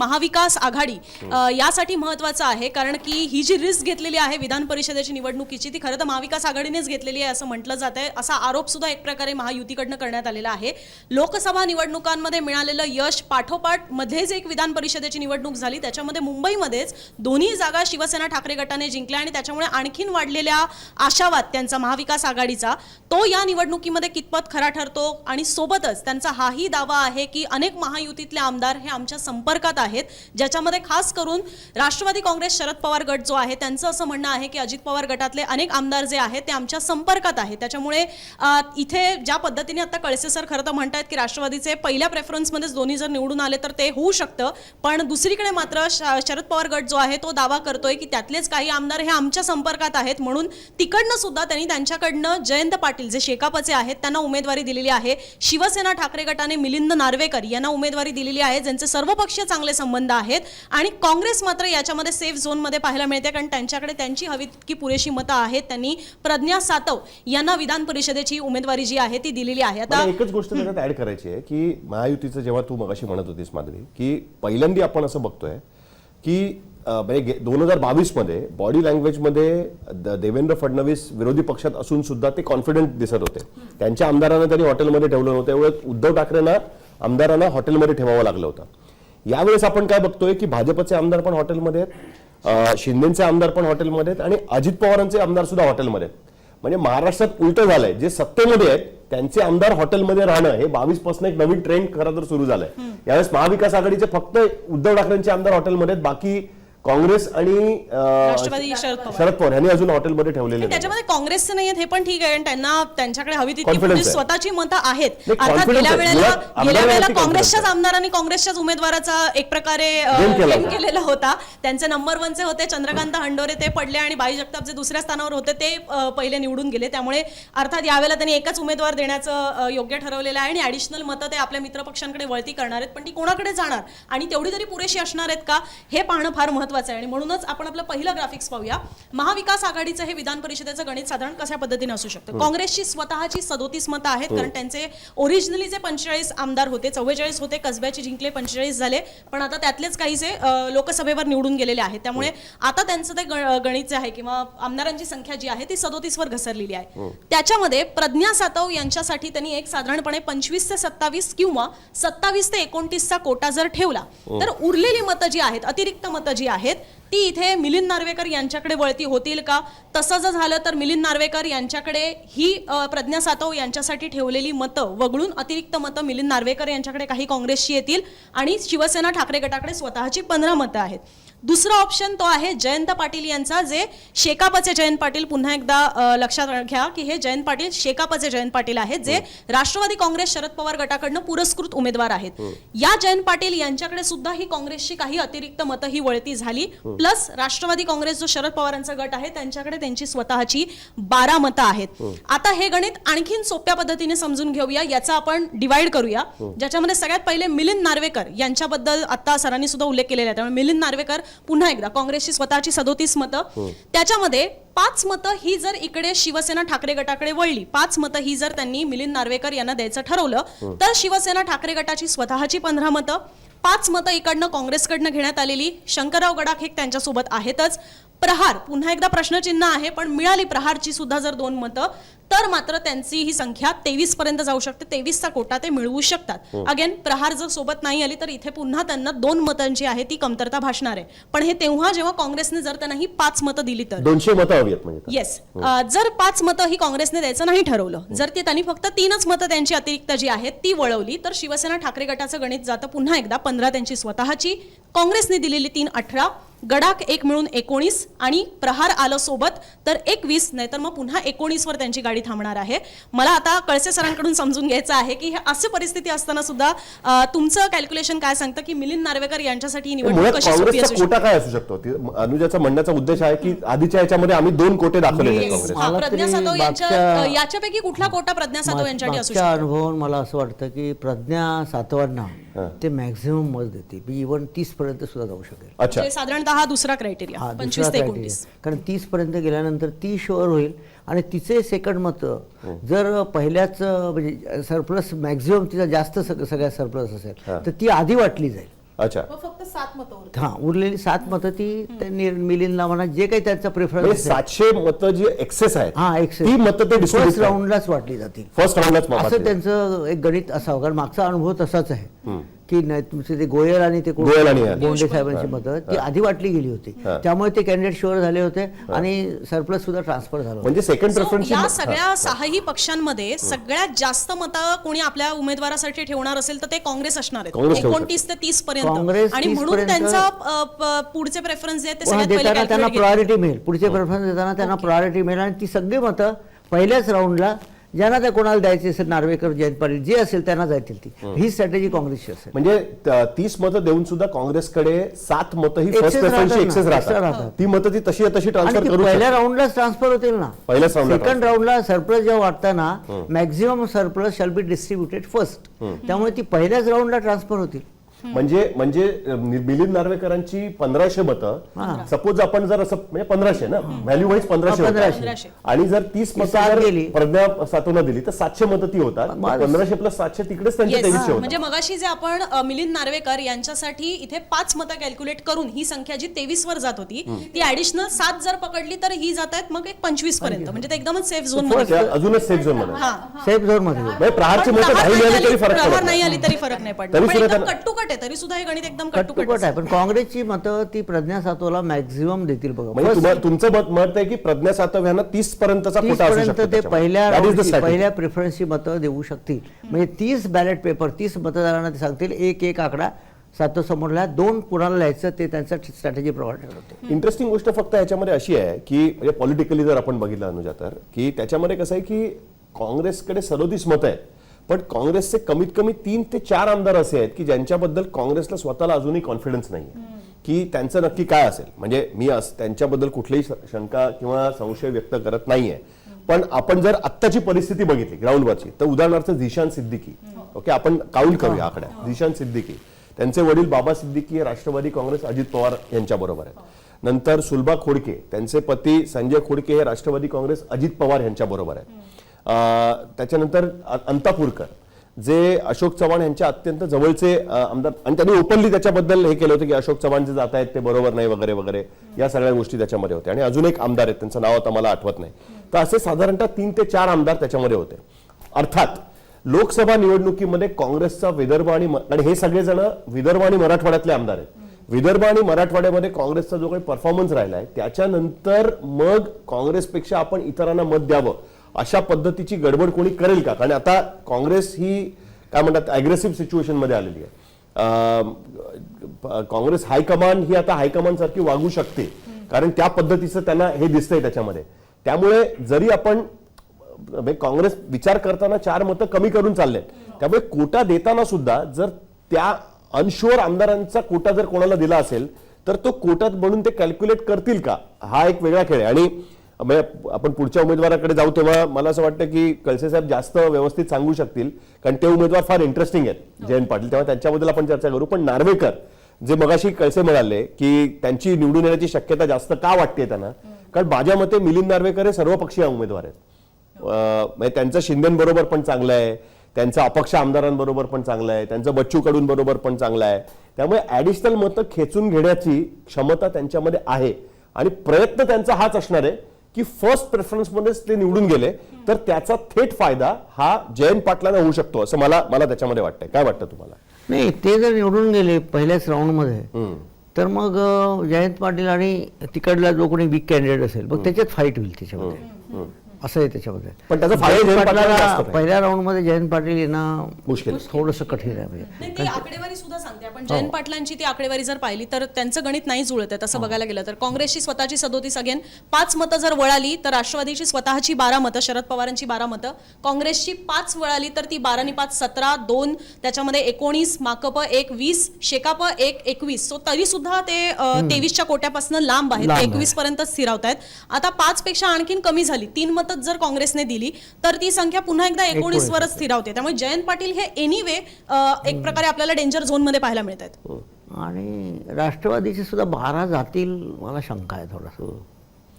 महाविकास आघाडी यासाठी महत्वाचं आहे कारण की ही जी रिस्क घेतलेली आहे विधान परिषदेची निवडणुकीची ती खरं तर महाविकास आघाडीनेच घेतलेली आहे असं म्हटलं जात आहे. असा आरोप सुद्धा एक प्रकारे महायुतीकडनं करण्यात आलेला आहे. लोकसभा निवडणुकांमध्ये मिळालेलं यश पाठोपाठ मध्येच एक विधान परिषदेची निवडणूक झाली. त्याच्यामध्ये मुंबईमध्येच दोन्ही जागा शिवसेना ठाकरे गटाने जिंकल्या आणि त्याच्यामुळे आणखीन वाढलेल्या आशावाद त्यांचा महाविकास आघाडीचा तो या निवडणुकीमध्ये कितपत खरा ठरतो आणि सोबतच त्यांचा हाही दावा आहे की अनेक महायुतीतले आमदार हे आमच्या संपर्कात आहेत. ज्याच्यामध्ये खास करून राष्ट्रवादी काँग्रेस शरद पवार गट जो आहे त्यांचं असं म्हणणं आहे की अजित पवार गटातले अनेक आमदार जे आहेत ते आमच्या संपर्कात आहेत. त्याच्यामुळे इथे ज्या पद्धतीने आता कळसे सर खरं तर म्हणतायत की राष्ट्रवादीचे पहिल्या प्रेफरन्समध्येच दोन्ही जर निवडून आले तर ते होऊ शकतं. पण दुसरीकडे मात्र शरद पवार गट जो आहे तो दावा करतोय की त्यातलेच काही आमदार हे आमच्या संपर्कात आहेत. म्हणून तिकडनं सुद्धा त्यांनी त्यांच्याकडनं जयंत पाटील जे शेकापचे आहेत त्यांना उमेदवारी दिलेली आहे. शिवसेना ठाकरे गटाने मिलिंद नार्वेकर यांना उमेदवारी दिलेली आहे ज्यांचे सर्वपक्षीय चांगले संबंध आहेत. आणि काँग्रेस मात्र याच्यामध्ये सेफ झोनमध्ये पाहायला मिळते कारण त्यांच्याकडे त्यांची हवी तितकी पुरेशी मतं आहेत. त्यांनी प्रज्ञा सातव यांना विधान परिषदेची उमेदवारी जी आहे ती दिलेली आहे. आता एकच गोष्ट त्याच्यात ऍड करायची आहे की महायुतीचं जेव्हा तू मगाशी म्हणत होतीस माधवी की पहिल्यांदा आपण असं बघतोय की म्हणजे दोन हजार बावीसमध्ये बॉडी लँग्वेजमध्ये देवेंद्र फडणवीस विरोधी पक्षात असून सुद्धा ते कॉन्फिडंट दिसत होते. त्यांच्या आमदारांना त्यांनी हॉटेलमध्ये ठेवलं नव्हतं एवढं उद्धव ठाकरेंना आमदारांना हॉटेलमध्ये ठेवावं लागलं होतं. यावेळेस आपण काय बघतोय की भाजपचे आमदार पण हॉटेलमध्ये आहेत शिंदेचे आमदार पण हॉटेलमध्ये आहेत आणि अजित पवारांचे आमदार सुद्धा हॉटेलमध्ये आहेत. म्हणजे महाराष्ट्रात उलट झालंय जे सत्तेमध्ये आहेत त्यांचे आमदार हॉटेलमध्ये राहणं हे बावीसपासून एक नवीन ट्रेंड खरं तर सुरू झालंय. यावेळेस महाविकास आघाडीचे फक्त उद्धव ठाकरेंचे आमदार हॉटेलमध्ये आहेत बाकी काँग्रेस आणि राष्ट्रवादी शरद पवार. शरद पवार यांनी अजून हॉटेलमध्ये ठेवलेले नाही. त्याच्यामध्ये काँग्रेसचे नाही आहेत हे पण ठीक आहे आणि त्यांना त्यांच्याकडे हवी तितकी Confidence म्हणजे आहे. स्वतःची मतं आहेत नाही, अर्थात confidence गेल्या आहे. वेळेला मुळात गेल्या आमदारांवरती वेळेला confidence काँग्रेसच्याच आहे. आमदारांनी काँग्रेसच्याच उमेदवाराचा एक प्रकारे अ, Game केला game होता. केलेला होता त्यांचे नंबर वनचे होते चंद्रकांत हंडोरे ते पडले आणि बाई जगताप जे दुसऱ्या स्थानावर होते ते अ, पहिले निवडून गेले त्यामुळे अर्थात यावेळेला त्यांनी एकच उमेदवार देण्याचं अ, योग्य ठरवलेलं आहे आणि ऍडिशनल मतं ते आपल्या मित्रपक्षांकडे वळती करणार आहेत पण ती कोणाकडे जाणार आणि तेवढी तरी पुरेशी असणार आहेत का हे पाहणं फार महत्वाचं आहे. आणि म्हणूनच आपण आपलं पहिलं ग्राफिक्स पाहूया. महाविकास आघाडीचं हे विधान परिषदेचं गणित साधारण कशा पद्धतीने असू शकतं? काँग्रेसची स्वतःची सदोतीस मतं आहेत कारण त्यांचे ओरिजिनली जे पंचेचाळीस आमदार होते चव्वेचाळीस होते कसब्याचे जिंकले पंचेचाळीस झाले. पण आता त्यातलेच काहीसे अ, लोकसभेवर निवडून गेलेले आहेत. त्यामुळे आता त्यांचं ते गणित जे आहे किंवा आमदारांची संख्या जी आहे ती सदोतीस वर घसरलेली आहे. त्याच्यामध्ये प्रज्ञा सातव यांच्यासाठी त्यांनी एक साधारणपणे पंचवीस ते सत्तावीस किंवा सत्तावीस ते एकोणतीसचा कोटा जर ठेवला तर उरलेली मतं जी आहेत अतिरिक्त मतं जी आहेत ती इथे मिलिंद नार्वेकर यांच्याकडे वळती होतील का? तसं जर झालं तर मिलिंद नार्वेकर यांच्याकडे ही प्रज्ञा सातव यांच्यासाठी ठेवलेली मतं वगळून अतिरिक्त मतं मिलिंद नार्वेकर यांच्याकडे काही काँग्रेसची येतील आणि शिवसेना ठाकरे गटाकडे स्वतःची पंधरा मतं आहेत. दुसरा ऑप्शन तो आहे जयंत पाटील यांचा जे शेकापचे जयंत पाटील पुन्हा एकदा लक्षात घ्या की हे जयंत पाटील शेकापचे जयंत पाटील आहेत जे राष्ट्रवादी काँग्रेस शरद पवार गटाकडनं पुरस्कृत उमेदवार आहेत. या जयंत पाटील यांच्याकडे सुद्धा ही काँग्रेसची काही अतिरिक्त मतं ही वळती झाली. प्लस राष्ट्रवादी काँग्रेस जो शरद पवारांचा गट आहे त्यांच्याकडे त्यांची स्वतःची बारा मतं आहेत. आता हे गणित आणखीन सोप्या पद्धतीने समजून घेऊया याचा आपण डिवाइड करूया. ज्याच्यामध्ये सगळ्यात पहिले मिलिंद नार्वेकर यांच्याबद्दल आता सरांनी सुद्धा उल्लेख केलेला आहे. त्यामुळे मिलिंद नार्वेकर पुन्हा एकदा काँग्रेसची स्वतःची सदोतीस मतं. त्याच्यामध्ये पाच मतं ही जर इकडे शिवसेना ठाकरे गटाकडे वळली पाच मतं ही जर त्यांनी मिलिंद नार्वेकर यांना द्यायचं ठरवलं तर शिवसेना ठाकरे गटाची स्वतःची पंधरा मतं पाच मतं इकडनं काँग्रेसकडनं घेण्यात आलेली शंकरराव गडाख एक त्यांच्यासोबत आहेतच. प्रहार पुन्हा एकदा प्रश्नचिन्ह आहे पण मिळाली प्रहारची सुद्धा जर दोन मतं तर मात्र त्यांची ही संख्या तेवीस पर्यंत जाऊ शकते. तेवीसचा कोटा ते मिळवू शकतात. अगेन प्रहार जर सोबत नाही आली तर इथे पुन्हा त्यांना दोन मतांची आहे ती कमतरता भासणार आहे. पण हे तेव्हा जेव्हा काँग्रेसने जर त्यांना ही पाच मतं दिली तर. दोनशे मतं हवी आहेत म्हणजे. येस जर पाच मतं ही काँग्रेसने द्यायचं नाही ठरवलं जर ते त्यांनी फक्त तीनच मतं त्यांची अतिरिक्त जी आहेत ती वळवली तर शिवसेना ठाकरे गटाचं गणित जातं पुन्हा एकदा पंधरा त्यांची स्वतःची. काँग्रेसने दिलेली तीन अठरा गडाक एक मिळून एकोणीस आणि प्रहार आलं सोबत तर एकवीस नाहीतर मग पुन्हा एकोणीस वर त्यांची गाडी थांबणार आहे. मला आता कळसे सरांकडून समजून घ्यायचं आहे की हे अशी परिस्थिती असताना सुद्धा तुमचं कॅल्क्युलेशन काय सांगतं की मिलिंद नार्वेकर यांच्यासाठी निवडणूक कशी सोपी असू शकते? कोटा काय असू शकतो? अनुजाचा म्हणण्याचा उद्देश आहे की आधीच्या याच्यामध्ये आम्ही दोन कोटे दाखवले हा, प्रज्ञा यांच्या याच्यापैकी कुठला कोटा प्रज्ञा सातव यांच्यासाठी असू शकतो? अनुभवावरून मला असं वाटतं की प्रज्ञा सातवांना ते मॅक्झिमम मत देते. मी इव्हन तीस पर्यंत सुद्धा जाऊ शकेल. अच्छा. म्हणजे साधारणतः हा दुसरा क्रायटेरिया हा पंचवीस दुसरा ते criteria. एकोणतीस. कारण तीस पर्यंत गेल्यानंतर ती शुअर होईल. आणि तिचे सेकंड मत जर पहिल्याच म्हणजे सरप्लस मॅक्झिमम तिचा जास्त सग- सगळ्यात सरप्लस असेल तर ती आधी वाटली जाईल. अच्छा. फक्त सात मतं. हा उरलेली सात मतं ती त्यांनी मिलिंदला म्हणा जे काही त्यांचा म्हणजे प्रेफरन्स सातशे मतं जी एक्सेस आहेत हा excess. ती मतं ते फर्स्ट राऊंडलाच वाटली जातील. फर्स्ट राऊंडलाच असं. त्यांचं एक गणित असावं कारण मागचा अनुभव तसाच आहे. की नाही तुमचे ते गोयल आणि ते गोयल आणि हे. बोंडे साहेबांची मतं ती आधी वाटली गेली होती. त्यामुळे ते कॅन्डिडेट शुअर झाले होते आणि सरप्लस सुद्धा ट्रान्सफर झालं. म्हणजे सेकंड प्रेफरन्स या सगळ्या सहाही पक्षांमध्ये सगळ्यात जास्त मतं कोणी आपल्या उमेदवारासाठी ठेवणार असेल तर ते काँग्रेस असणार आहेत. एकोणतीस ते तीस पर्यंत. काँग्रेस आणि 30 म्हणून त्यांचा पुढचे प्रेफरन्स जे आहेत ते देताना त्यांना. प्रायोरिटी मिळेल. पुढचे प्रेफरन्स देताना त्यांना प्रायोरिटी मिळेल आणि ती सगळी मतं पहिल्याच राऊंडला ज्यांना त्या कोणाला द्यायची असेल नार्वेकर जयंत पाटील जे असेल त्यांना जातील ती. ही. स्ट्रॅटेजी काँग्रेसची असेल. म्हणजे तीस मतं देऊन सुद्धा काँग्रेसकडे सात मतं ही फर्स्ट प्रेफरन्सची एक्सेस राहतात. ती मतं ती तशी तशी ट्रान्सफर करू पहिल्या राऊंडलाच ट्रान्सफर होतील ना. राऊंडला सेकंड राऊंडला सरप्लस जेव्हा वाटताना maximum surplus shall be distributed first त्यामुळे ती पहिल्याच राऊंडला ट्रान्सफर होतील. म्हणजे म्हणजे मिलिंद नार्वेकरांची पंधराशे मतं. सपोज आपण जर असं म्हणजे पंधराशे ना? व्हॅल्यू वाईज पंधराशे. आणि जर तीस मतं. प्रज्ञा सातवना दिली तर सातशे मतं ती होतात. पंधराशे प्लस सातशे तिकडेच त्यांचे. तेवीसशे म्हणजे मगाशी जे आपण मिलिंद नार्वेकर यांच्यासाठी इथे पाच मतं कॅल्क्युलेट करून ही संख्या जी तेवीस वर जात होती ती ऍडिशनल सात जर पकडली तर ही जात आहेत मग एक पंचवीसपर्यंत. म्हणजे ते एकदमच सेफ झोनमध्ये. अजूनच सेफ झोनमध्ये. हा. सेफ झोनमध्ये. म्हणजे प्रहारची मतं नाही आली- फरक प्रहार पडत नाही. नाही आली तरी फरक नाही पडला तरी कट्टुकट आहे तरी सुद्धा हे गणित एकदम कट्टुकट आहे पण काँग्रेसची मतं ती प्रज्ञा सातवला मॅक्झिमम देतील बघा. म्हणजे तुमचं मत मत आहे की प्रज्ञा सातव यांना तीस पर्यंतचा पर्यंत ते. पहिल्या. पहिल्या प्रेफरन्सची मतं देऊ शकतील. म्हणजे तीस बॅलेट पेपर तीस मतदारांना ते सांगतील एक एक आकडा सातो समोरला दोन कुणाला लिहायचं ते त्यांचा स्ट्रॅटेजी प्रमाणे ठरवते. इंटरेस्टिंग गोष्ट फक्त याच्यामध्ये अशी आहे की म्हणजे पॉलिटिकली जर आपण बघितलं अनुजा तर की त्याच्यामध्ये कसं आहे की काँग्रेसकडे सदोतीस मतं आहेत. पण काँग्रेसचे कमीत कमी तीन ते चार आमदार असे आहेत की ज्यांच्याबद्दल काँग्रेसला स्वतःला अजूनही कॉन्फिडन्स नाही की त्यांचं नक्की काय असेल? म्हणजे मी अस- त्यांच्याबद्दल कुठलीही शंका किंवा संशय व्यक्त करत नाहीये. पण आपण जर आत्ताची परिस्थिती बघितली ग्राउंडवरची तर उदाहरणार्थ झिशान सिद्दीकी. ओके आपण काउंट करूया आकड्या झिशान सिद्दीकी. त्यांचे वडील बाबा सिद्दीकी हे राष्ट्रवादी काँग्रेस अजित पवार यांच्या बरोबर आहेत. नंतर सुलभा खोडके त्यांचे पती संजय खोडके हे राष्ट्रवादी काँग्रेस अजित पवार यांच्या बरोबर आहेत. त्याच्यानंतर अंतापूरकर जे अशोक चव्हाण यांच्या अत्यंत जवळचे आमदार आणि त्यांनी ओपनली त्याच्याबद्दल हे केलं होतं की अशोक चव्हाण जे जात आहेत ते बरोबर नाही वगैरे वगैरे या सगळ्या गोष्टी त्याच्यामध्ये होत्या. आणि अजून एक आमदार आहेत त्यांचं नाव आता मला आठवत नाही. तर असे साधारणतः तीन ते चार आमदार त्याच्यामध्ये होते. अर्थात लोकसभा निवडणुकीमध्ये काँग्रेसचा विदर्भ आणि आणि हे सगळेजण विदर्भ आणि मराठवाड्यातले आमदार आहेत. विदर्भ आणि मराठवाड्यामध्ये काँग्रेसचा जो काही परफॉर्मन्स राहिला आहे त्याच्यानंतर मग काँग्रेसपेक्षा आपण इतरांना मत द्यावं अशा पद्धतीची गडबड कोणी करेल का? कारण आता काँग्रेस ही काय म्हणतात अग्रेसिव्ह सिच्युएशनमध्ये आलेली आहे. काँग्रेस हायकमांड ही आता हायकमांड सारखी वागू शकते. कारण त्या पद्धतीचं त्यांना हे दिसतंय त्याच्यामध्ये. त्यामुळे जरी आपण म्हणजे काँग्रेस विचार करताना चार मतं कमी करून चाललेत. त्यामुळे कोटा देताना सुद्धा जर त्या अनशुअर आमदारांचा कोटा जर कोणाला दिला असेल तर तो कोटात बनून ते कॅल्क्युलेट करतील का? हा एक वेगळा खेळ आहे. आणि म्हणजे आपण पुढच्या उमेदवाराकडे जाऊ तेव्हा मला असं वाटतं की कळसे साहेब जास्त व्यवस्थित सांगू शकतील कारण ते उमेदवार फार इंटरेस्टिंग आहेत जयंत पाटील. तेव्हा त्यांच्याबद्दल आपण चर्चा करू. पण नार्वेकर जे मगाशी कळसे म्हणाले की त्यांची निवडून येण्याची शक्यता जास्त का वाटते त्यांना? कारण माझ्या मते मिलिंद नार्वेकर हे सर्वपक्षीय उमेदवार आहेत. अं, म्हणजे त्यांचं शिंदेबरोबर पण चांगलं आहे त्यांचं अपक्ष आमदारांबरोबर पण चांगलं आहे त्यांचं बच्चू कडून बरोबर पण चांगलं आहे. त्यामुळे ऍडिशनल मतं खेचून घेण्याची क्षमता त्यांच्यामध्ये आहे. आणि प्रयत्न त्यांचा हाच असणार आहे की फर्स्ट प्रेफरन्समध्येच ते निवडून गेले तर त्याचा थेट फायदा हा जयंत पाटलांना होऊ शकतो असं मला मला त्याच्यामध्ये वाटतंय. काय वाटतं तुम्हाला? नाही ते जर निवडून गेले पहिल्याच राऊंडमध्ये तर मग जयंत पाटील आणि तिकडला जो कोणी वीक कॅन्डिडेट असेल मग त्याच्यात फाईट होईल त्याच्यामध्ये. असं आहे त्याच्यामध्ये. पण त्याचा फायदा जयंत जास्त. पहिल्या राऊंडमध्ये जयंत पाटील येणं मुश्किल थोडंसं कठीण आहे. म्हणजे नाही ती आकडेवारी सुद्धा सांगते आपण. जयंत पाटलांची ती आकडेवारी जर पाहिली तर त्यांचं गणित नाही जुळत आहे तसं बघायला गेलं तर. काँग्रेसची स्वतःची सदोतीस अगेन. पाच मतं जर वळाली तर राष्ट्रवादीची स्वतःची बारा मतं शरद पवारांची बारा मतं. काँग्रेसची पाच वळाली तर ती बारा आणि पाच सतरा दोन त्याच्यामध्ये एकोणीस माकप एक वीस शेकाप एक एकवीस. सो तरी सुद्धा ते तेवीसच्या कोट्यापासून लांब आहेत. लांब आहे. एकवीस पर्यंत स्थिरावत आहेत आता पाच पेक्षा आणखीन कमी झाली. तीन मतच जर काँग्रेसने दिली तर ती संख्या पुन्हा एकदा एकोणीस वरच स्थिरावते. त्यामुळे जयंत पाटील हे एनिवे एक प्रकारे आपल्याला डेंजर झोनमध्ये पाहायला मिळत आहेत आणि राष्ट्रवादीचे सुद्धा बारा जातील मला शंका आहे थोडासा.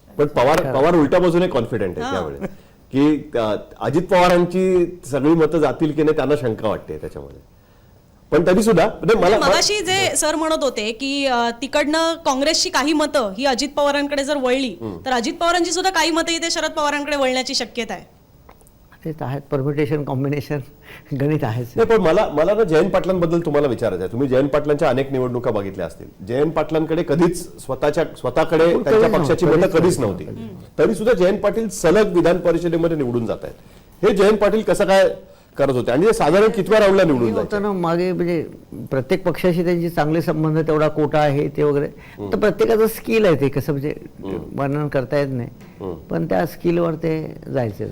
पण पवार पवार उलट्या बाजूने कॉन्फिडेंट आहे त्यावेळेस की अजित पवारांची सगळी मतं जातील की नाही त्यांना शंका वाटते त्याच्यामध्ये. पण तरी सुद्धा म्हणजे मला मगाशी जे सर म्हणत होते की तिकडनं काँग्रेसची काही मतं ही अजित पवारांकडे जर वळली तर अजित पवारांची सुद्धा काही मतं इथे शरद पवारांकडे वळण्याची शक्यता आहे. तेच आहेत परमिटेशन कॉम्बिनेशन गणित आहेच. नाही पण मला मला ना जयंत पाटलांबद्दल तुम्हाला विचारायचं आहे. तुम्ही जयंत पाटलांच्या अनेक निवडणुका बघितल्या असतील. जयंत पाटलांकडे कधीच स्वतःच्या स्वतःकडे त्यांच्या पक्षाची मतं कधीच नव्हती. तरी सुद्धा जयंत पाटील सलग विधान परिषदेमध्ये निवडून जात आहेत. हे जयंत पाटील कसं काय करत होते. आणि ते साधारण कितव्या राऊंडला निवडून होतं ना मागे म्हणजे प्रत्येक पक्षाशी त्यांचे चांगले संबंध तेवढा कोटा आहे ते वगैरे. तर प्रत्येकाचं स्किल आहे ते कसं म्हणजे वर्णन करता येत नाही. पण त्या स्किलवर ते जायचे.